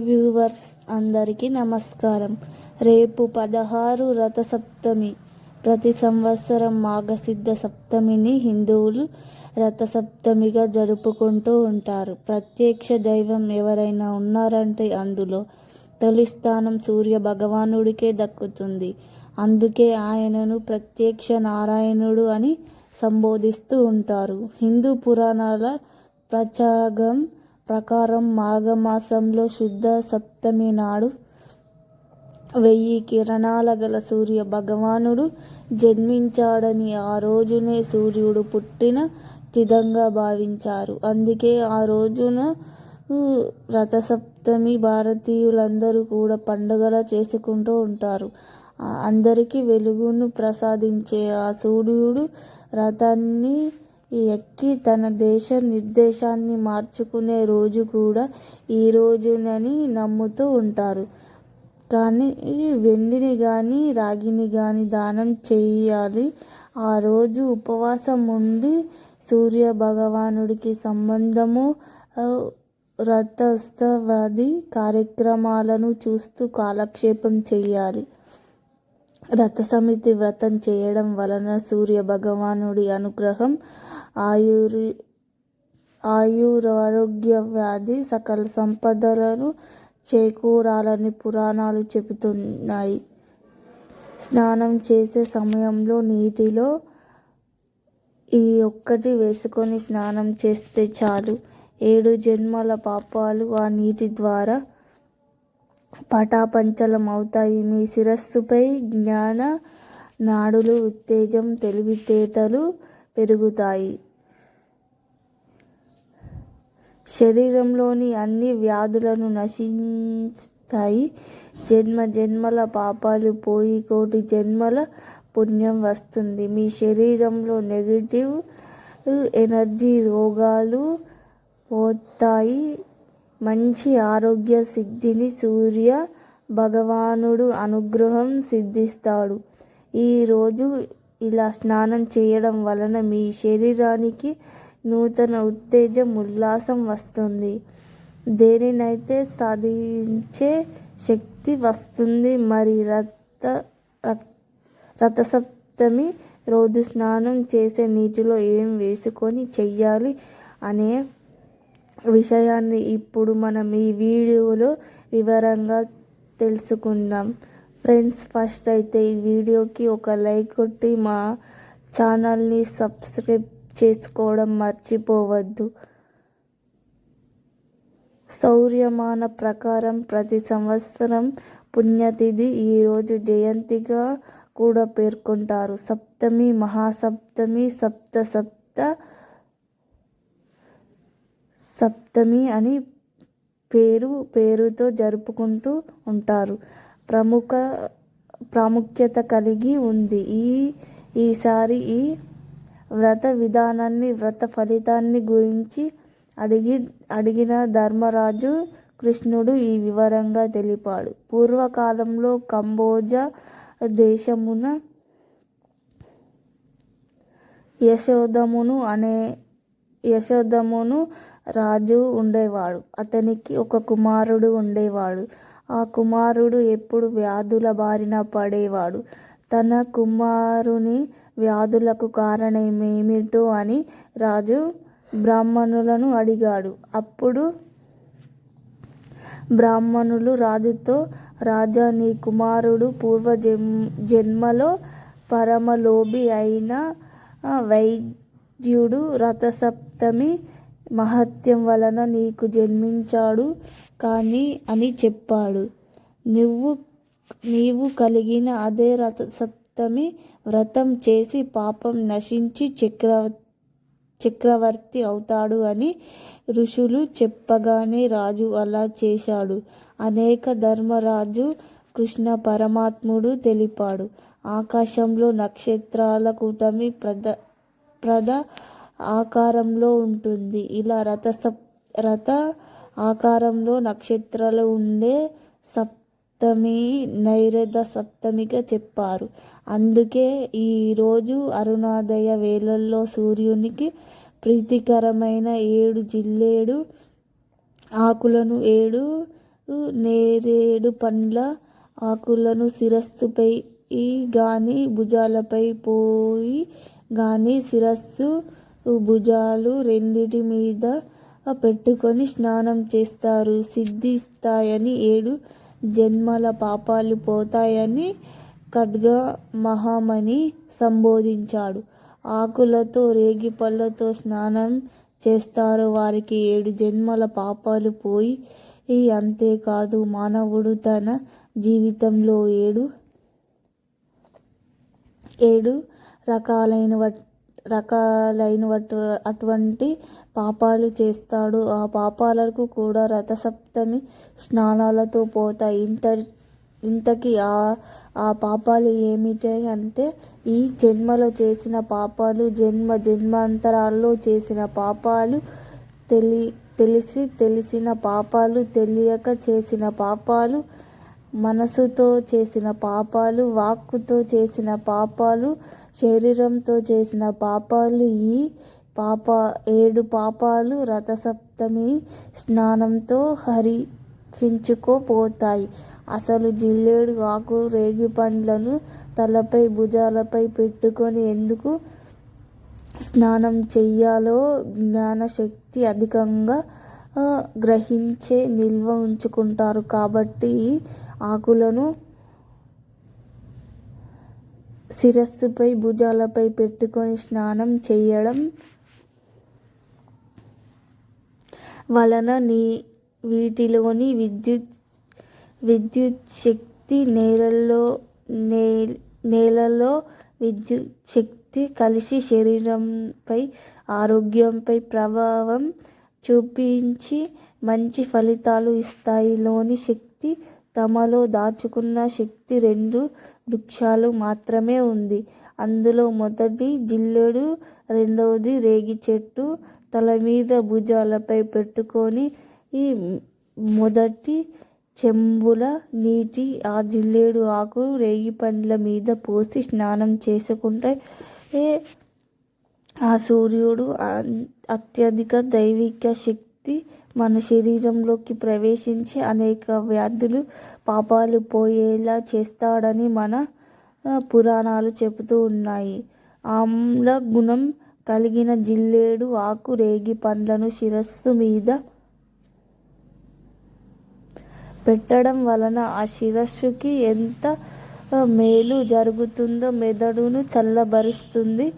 Viewers అందరికీ నమస్కారం. రేపు పదహారు రథసప్తమి ప్రతి సంవత్సరం మాఘసిద్ధ సప్తమిని హిందువులు రథసప్తమిగా జరుపుకుంటూ ఉంటారు. ప్రత్యక్ష దైవం ఎవరైనా ఉన్నారంటే అందులో తొలి స్థానం సూర్య భగవానుడికే దక్కుతుంది. అందుకే ఆయనను ప్రత్యక్ష నారాయణుడు అని సంబోధిస్తూ ఉంటారు. హిందూ పురాణాల ప్రచాగం ప్రకారం మాఘమాసంలో శుద్ధ సప్తమి నాడు వెయ్యి కిరణాల గల సూర్య భగవానుడు జన్మించాడని ఆ రోజునే సూర్యుడు పుట్టిన తిథంగా భావించారు. అందుకే ఆ రోజున రథసప్తమి భారతీయులందరూ కూడా పండుగలా చేసుకుంటూ ఉంటారు. అందరికీ వెలుగును ప్రసాదించే ఆ సూర్యుడు రథాన్ని ఎక్కి తన దేశ నిర్దేశాన్ని మార్చుకునే రోజు కూడా ఈ రోజునని నమ్ముతూ ఉంటారు. కానీ వెండిని కానీ రాగిని కానీ దానం చేయాలి. ఆ రోజు ఉపవాసం ఉండి సూర్య భగవానుడికి సంబంధము ఆ, రథోత్సవాది కార్యక్రమాలను చూస్తూ కాలక్షేపం చేయాలి. రథ సమితి వ్రతం చేయడం వలన సూర్య భగవానుడి అనుగ్రహం ఆయురి ఆయురారోగ్య వ్యాధి సకల సంపదలను చేకూరాలని పురాణాలు చెబుతున్నాయి. స్నానం చేసే సమయంలో నీటిలో ఈ ఒక్కటి వేసుకొని స్నానం చేస్తే చాలు. ఏడు జన్మల పాపాలు ఆ నీటి ద్వారా పటాపంచలం అవుతాయి మీ శిరస్సుపై జ్ఞాన నాడులు ఉత్తేజం తెలివితేటలు పెరుగుతాయి. శరీరంలోని అన్ని వ్యాధులను నశిస్తాయి. జన్మ జన్మల పాపాలు పోయి కోటి జన్మల పుణ్యం వస్తుంది. మీ శరీరంలో నెగిటివ్ ఎనర్జీ రోగాలు పోతాయి. మంచి ఆరోగ్య సిద్ధిని సూర్య భగవానుడు అనుగ్రహం సిద్ధిస్తాడు. ఈరోజు ఇలా స్నానం చేయడం వలన మీ శరీరానికి నూతన ఉత్తేజం ఉల్లాసం వస్తుంది. దేనినైతే సాధించే శక్తి వస్తుంది మరి రథ రక్- రథసప్తమి రోజు స్నానం చేసే నీటిలో ఏం వేసుకొని చెయ్యాలి అనే విషయాన్ని ఇప్పుడు మనం ఈ వీడియోలో వివరంగా తెలుసుకుందాం. ఫ్రెండ్స్ ఫస్ట్ అయితే ఈ వీడియోకి ఒక లైక్ కొట్టి మా ఛానల్ని సబ్స్క్రైబ్ చేసుకోవడం మర్చిపోవద్దు. సౌర్యమాన ప్రకారం ప్రతి సంవత్సరం పుణ్యతిథి ఈరోజు జయంతిగా కూడా పేర్కొంటారు. సప్తమి మహాసప్తమి సప్త సప్త సప్తమి అని పేరు పేరుతో జరుపుకుంటూ ఉంటారు. ప్రముఖ ప్రాముఖ్యత కలిగి ఉంది. ఈ ఈసారి ఈ వ్రత విధానాన్ని వ్రత ఫలితాన్ని గురించి అడిగి అడిగిన ధర్మరాజు కృష్ణుడు ఈ వివరంగా తెలిపాడు. పూర్వకాలంలో కంబోజా దేశమున యశోదమును అనే యశోదమును రాజు ఉండేవాడు. అతనికి ఒక కుమారుడు ఉండేవాడు. ఆ కుమారుడు ఎప్పుడు వ్యాధుల బారిన పడేవాడు. తన కుమారుని వ్యాధులకు కారణమేమిటో అని రాజు బ్రాహ్మణులను అడిగాడు. అప్పుడు బ్రాహ్మణులు రాజుతో రాజా నీ కుమారుడు పూర్వ జన్ జన్మలో పరమలోభి అయిన వైద్యుడు రథసప్తమి మహత్యం వలన నీకు జన్మించాడు. కానీ అని చెప్పాడు. నువ్వు నీవు కలిగిన అదే రథసప్తమి వ్రతం చేసి పాపం నశించి చక్ర చక్రవర్తి అవుతాడు అని ఋషులు చెప్పగానే రాజు అలా చేశాడు. అనేక ధర్మరాజు కృష్ణ పరమాత్ముడు తెలిపాడు. ఆకాశంలో నక్షత్రాల కూటమి ప్రద ప్రద ఆకారంలో ఉంటుంది. ఇలా రథ సప్ రథ ఆకారంలో నక్షత్రాలు ఉండే సప్తమి నైరుత సప్తమిగా చెప్పారు. అందుకే ఈరోజు అరుణోదయ వేళల్లో సూర్యునికి ప్రీతికరమైన ఏడు జిల్లేడు ఆకులను ఏడు నేరేడు పండ్ల ఆకులను శిరస్సుపై గాని భుజాలపై పోయి గాని శిరస్సు భుజాలు రెండిటి మీద పెట్టుకొని స్నానం చేస్తారు. సిద్ధిస్తాయని ఏడు జన్మల పాపాలు పోతాయని ఖడ్గ మహామణి సంబోధించాడు. ఆకులతో రేగి పళ్ళతో స్నానం చేస్తారు. వారికి ఏడు జన్మల పాపాలు పోయి అంతేకాదు మానవుడు తన జీవితంలో ఏడు ఏడు రకాలైన రకాలైన అటువంటి పాపాలు చేస్తాడు. ఆ పాపాలకు కూడా రథసప్తమి స్నానాలతో పోతాయి. ఇంత ఇంతకీ ఆ ఆ పాపాలు ఏమిటి అంటే ఈ జన్మలో చేసిన పాపాలు జన్మ జన్మాంతరాల్లో చేసిన పాపాలు తెలి తెలిసి తెలిసిన పాపాలు తెలియక చేసిన పాపాలు మనసుతో చేసిన పాపాలు వాక్కుతో చేసిన పాపాలు శరీరంతో చేసిన పాపాలు ఈ పాప ఏడు పాపాలు రథసప్తమి స్నానంతో హరించుకోపోతాయి. అసలు జిల్లేడు ఆకు రేగి పండ్లను తలపై భుజాలపై పెట్టుకొని ఎందుకు స్నానం చెయ్యాలో జ్ఞానశక్తి అధికంగా గ్రహించే నిల్వ ఉంచుకుంటారు. కాబట్టి ఆకులను శిరస్సుపై భుజాలపై పెట్టుకొని స్నానం చేయడం వలన నీ వీటిలోని విద్యుత్ విద్యుత్ శక్తి నేలల్లో నే నేలలో విద్యుత్ శక్తి కలిసి శరీరంపై ఆరోగ్యంపై ప్రభావం చూపించి మంచి ఫలితాలు ఇస్తాయి. లోని శక్తి తమలో దాచుకున్న శక్తి రెండు వృక్షాలు మాత్రమే ఉంది. అందులో మొదటి జిల్లేడు రెండవది రేగి చెట్టు తల మీద భుజాలపై పెట్టుకొని ఈ మొదటి చెంబుల నీటి ఆ జిల్లేడు ఆకు రేగి పండ్ల మీద పోసి స్నానం చేసుకుంటే ఆ సూర్యుడు అత్యధిక దైవిక శక్తి మన శరీరంలోకి ప్రవేశించి అనేక వ్యాధులు పాపాలు పోయేలా చేస్తాడని మన పురాణాలు చెబుతూ ఉన్నాయి. ఆమ్ల గుణం కలిగిన జిల్లేడు ఆకు రేగి పండ్లను శిరస్సు మీద పెట్టడం వలన ఆ శిరస్సుకి ఎంత మేలు జరుగుతుందో మెదడును చల్లబరుస్తుంది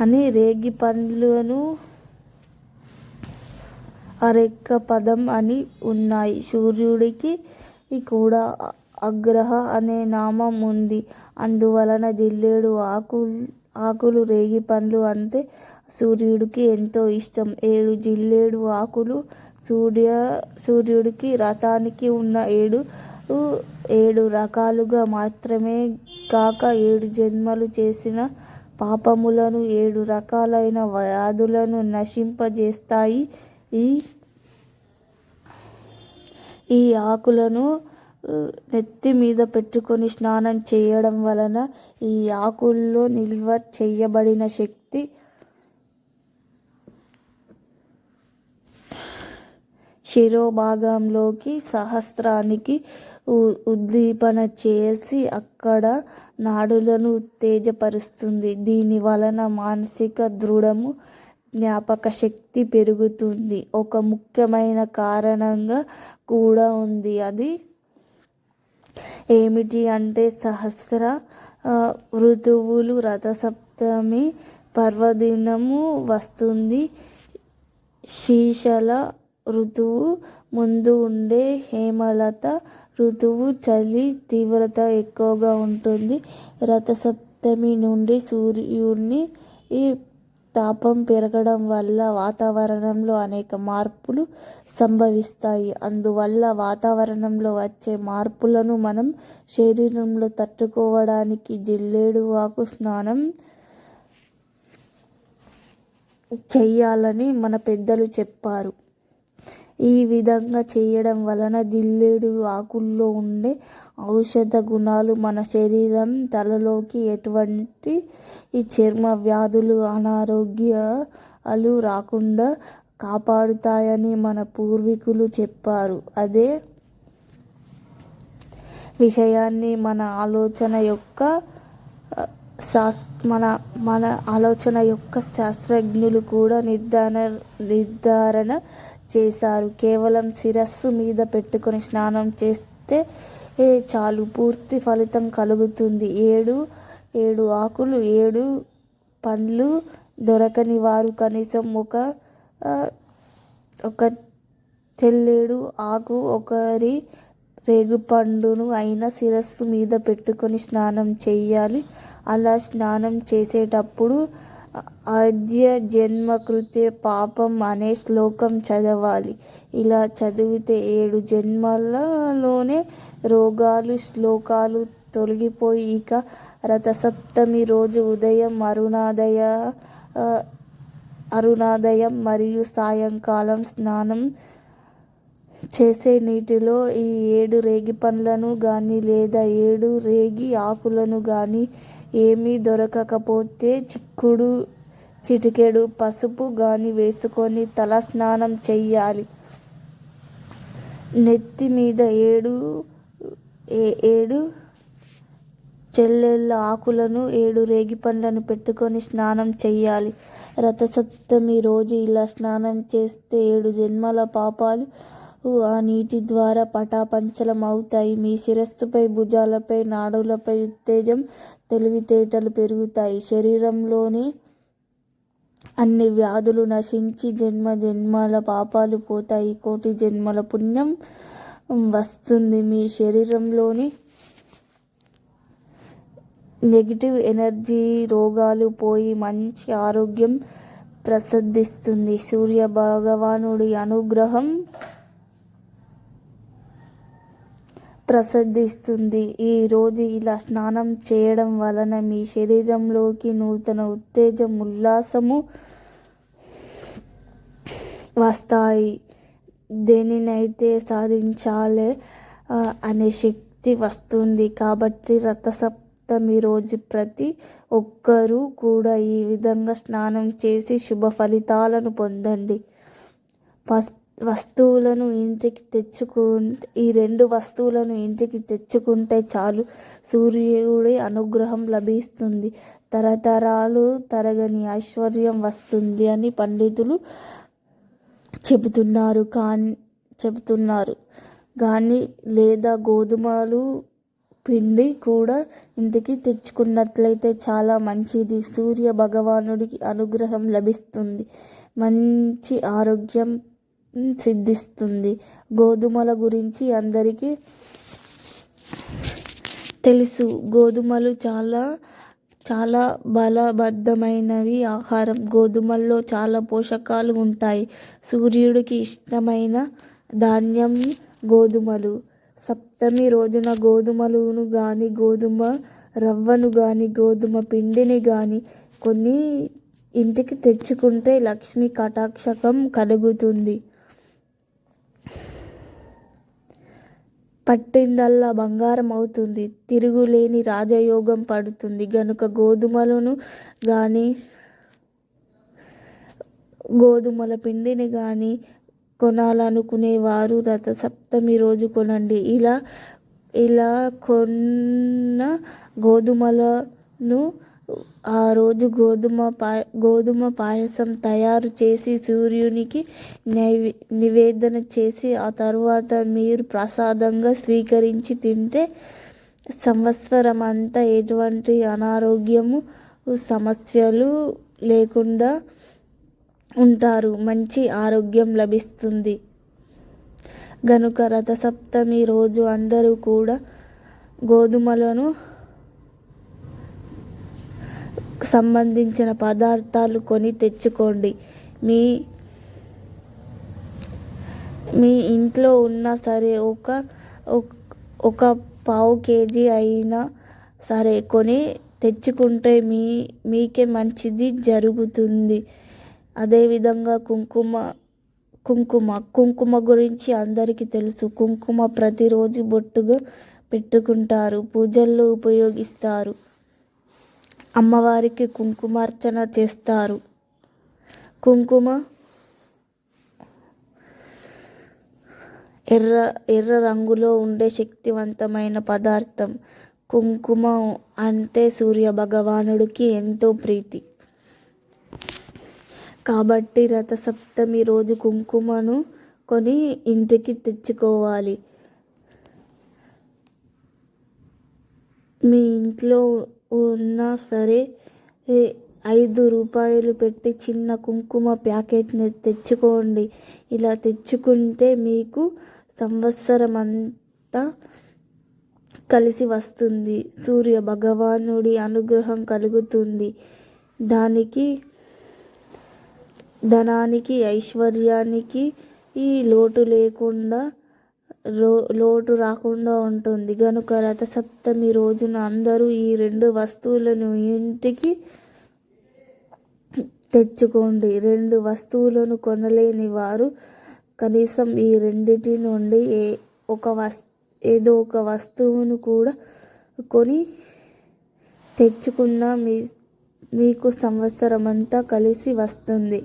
అని రేగి పండ్లను అరెక్క పదం అని ఉన్నాయి. సూర్యుడికి కూడా అగ్రహ అనే నామం ఉంది. అందువలన జిల్లేడు ఆకులు ఆకులు రేగి పండ్లు అంటే సూర్యుడికి ఎంతో ఇష్టం. ఏడు జిల్లేడు ఆకులు సూర్య సూర్యుడికి రథానికి ఉన్న ఏడు ఏడు రకాలుగా మాత్రమే కాక ఏడు జన్మలు చేసిన పాపములను ఏడు రకాలైన వ్యాధులను నశింపజేస్తాయి. ఈ ఈ ఆకులను నెత్తి మీద పెట్టుకొని స్నానం చేయడం వలన ఈ ఆకుల్లో నిల్వ చేయబడిన శక్తి శిరోభాగంలోకి సహస్రానికి ఉద్దీపన చేసి అక్కడ నాడులను ఉత్తేజపరుస్తుంది. దీని వలన మానసిక దృఢము జ్ఞాపక శక్తి పెరుగుతుంది. ఒక ముఖ్యమైన కారణంగా కూడా ఉంది అది. ఏమిటి అంటే సహస్ర ఋతువులు రథసప్తమి పర్వదినము వస్తుంది. శీషల ఋతువు ముందు ఉండే హేమలత ఋతువు చలి తీవ్రత ఎక్కువగా ఉంటుంది. రథసప్తమి నుండి సూర్యుడిని ఈ తాపం పెరగడం వల్ల వాతావరణంలో అనేక మార్పులు సంభవిస్తాయి. అందువల్ల వాతావరణంలో వచ్చే మార్పులను మనం శరీరంలో తట్టుకోవడానికి జిల్లేడు ఆకు స్నానం చెయ్యాలని మన పెద్దలు చెప్పారు. ఈ విధంగా చేయడం వలన జిల్లేడు ఆకుల్లో ఉండే ఔషధ గుణాలు మన శరీరం తలలోకి ఎటువంటి ఈ చర్మ వ్యాధులు అనారోగ్యాలు రాకుండా కాపాడుతాయని మన పూర్వీకులు చెప్పారు. అదే విషయాన్ని మన ఆలోచన యొక్క శాస్ మన మన ఆలోచన యొక్క శాస్త్రజ్ఞులు కూడా నిర్ధారణ నిర్ధారణ చేశారు. కేవలం శిరస్సు మీద పెట్టుకొని స్నానం చేస్తే చాలు పూర్తి ఫలితం కలుగుతుంది. ఏడు ఏడు ఆకులు ఏడు పండ్లు దొరకని వారు కనీసం ఒక ఒక చెల్లేడు ఆకు ఒకరి రేగుపండును అయినా శిరస్సు మీద పెట్టుకొని స్నానం చేయాలి. అలా స్నానం చేసేటప్పుడు ఆద్య జన్మకృతే పాపం అనే శ్లోకం చదవాలి. ఇలా చదివితే ఏడు జన్మలలోనే రోగాలు శ్లోకాలు తొలగిపోయి ఇక రథసప్తమి రోజు ఉదయం అరుణాదయ అరుణాదయం మరియు సాయంకాలం స్నానం చేసే నీటిలో ఈ ఏడు రేగి పండ్లను కానీ లేదా ఏడు రేగి ఆకులను కానీ ఏమీ దొరకకపోతే చిక్కుడు చిటికెడు పసుపు కానీ వేసుకొని తల స్నానం చెయ్యాలి. నెత్తి మీద ఏడు ఏడు చెల్లెళ్ళ ఆకులను ఏడు రేగి పండ్లను పెట్టుకొని స్నానం చెయ్యాలి. రథసప్తమి రోజు ఇలా స్నానం చేస్తే ఏడు జన్మల పాపాలు ఆ నీటి ద్వారా పటాపంచలం అవుతాయి. మీ శిరస్సుపై భుజాలపై నాడులపై ఉత్తేజం తెలివితేటలు పెరుగుతాయి. శరీరంలోని అన్ని వ్యాధులు నశించి జన్మ జన్మల పాపాలు పోతాయి. కోటి జన్మల పుణ్యం వస్తుంది మీ శరీరంలోని నెగిటివ్ ఎనర్జీ రోగాలు పోయి మంచి ఆరోగ్యం ప్రసిద్ధిస్తుంది. సూర్య భగవానుడి అనుగ్రహం ప్రసిద్ధిస్తుంది. ఈరోజు ఇలా స్నానం చేయడం వలన మీ శరీరంలోకి నూతన ఉత్తేజం ఉల్లాసము వస్తాయి. దేనినైతే సాధించాలి అనే శక్తి వస్తుంది. కాబట్టి రథసప్తమి రోజు ప్రతి ఒక్కరూ కూడా ఈ విధంగా స్నానం చేసి శుభ ఫలితాలను పొందండి. వస్తువులను ఇంటికి తెచ్చుకుంటే ఈ రెండు వస్తువులను ఇంటికి తెచ్చుకుంటే చాలు సూర్యుడి అనుగ్రహం లభిస్తుంది. తరతరాలు తరగని ఐశ్వర్యం వస్తుంది అని పండితులు చెబుతున్నారు కానీ చెబుతున్నారు. కానీ లేదా గోధుమలు పిండి కూడా ఇంటికి తెచ్చుకున్నట్లయితే చాలా మంచిది. సూర్య భగవానుడికి అనుగ్రహం లభిస్తుంది. మంచి ఆరోగ్యం సిద్ధిస్తుంది. గోధుమల గురించి అందరికీ తెలుసు. గోధుమలు చాలా చాలా బలబద్ధమైనవి. ఆహారం గోధుమల్లో చాలా పోషకాలు ఉంటాయి. సూర్యుడికి ఇష్టమైన ధాన్యం గోధుమలు. సప్తమి రోజున గోధుమలను కానీ గోధుమ రవ్వను కానీ గోధుమ పిండిని కానీ కొన్ని ఇంటికి తెచ్చుకుంటే లక్ష్మీ కటాక్షకం కలుగుతుంది. పట్టిందల్లా బంగారం అవుతుంది తిరుగులేని రాజయోగం పడుతుంది. గనుక గోధుమలను కానీ గోధుమల పిండిని కానీ కొనాలనుకునేవారు. రథసప్తమి రోజు కొనండి. ఇలా ఇలా కొన్న గోధుమలను ఆ రోజు గోధుమ పా గోధుమ పాయసం తయారు చేసి సూర్యునికి నైవే నివేదన చేసి ఆ తర్వాత మీరు ప్రసాదంగా స్వీకరించి తింటే సంవత్సరం అంతా ఎటువంటి అనారోగ్యము సమస్యలు లేకుండా ఉంటారు. మంచి ఆరోగ్యం లభిస్తుంది. గనుక రథసప్తమి రోజు అందరూ కూడా గోధుమలను సంబంధించిన పదార్థాలు కొని తెచ్చుకోండి. మీ మీ ఇంట్లో ఉన్నా సరే ఒక ఒక పావు కేజీ అయినా సరే కొని తెచ్చుకుంటే మీ మీకే మంచిది జరుగుతుంది. అదేవిధంగా కుంకుమ కుంకుమ కుంకుమ గురించి అందరికీ తెలుసు. కుంకుమ ప్రతిరోజు బొట్టుగా పెట్టుకుంటారు పూజల్లో ఉపయోగిస్తారు. అమ్మవారికి కుంకుమార్చన చేస్తారు. కుంకుమ ఎర్ర ఎర్ర రంగులో ఉండే శక్తివంతమైన పదార్థం. కుంకుమ అంటే సూర్య భగవానుడికి ఎంతో ప్రీతి. కాబట్టి రథసప్తమి రోజు కుంకుమను కొని ఇంటికి తెచ్చుకోవాలి. మీ ఇంట్లో ఉన్నా సరే ఐదు రూపాయలు పెట్టి చిన్న కుంకుమ ప్యాకెట్ని తెచ్చుకోండి. ఇలా తెచ్చుకుంటే మీకు సంవత్సరం అంతా కలిసి వస్తుంది. సూర్య భగవానుడి అనుగ్రహం కలుగుతుంది. దానికి ధనానికి ఐశ్వర్యానికి ఈ లోటు లేకుండా రో లోటు రాకుండా ఉంటుంది. గనుక రథసప్తమి రోజున అందరూ ఈ రెండు వస్తువులను ఇంటికి తెచ్చుకోండి. రెండు వస్తువులను కొనలేని వారు కనీసం ఈ రెండింటి నుండి ఏ ఒక వస్ ఏదో ఒక వస్తువును కూడా కొని తెచ్చుకున్న మీ మీకు సంవత్సరమంతా కలిసి వస్తుంది.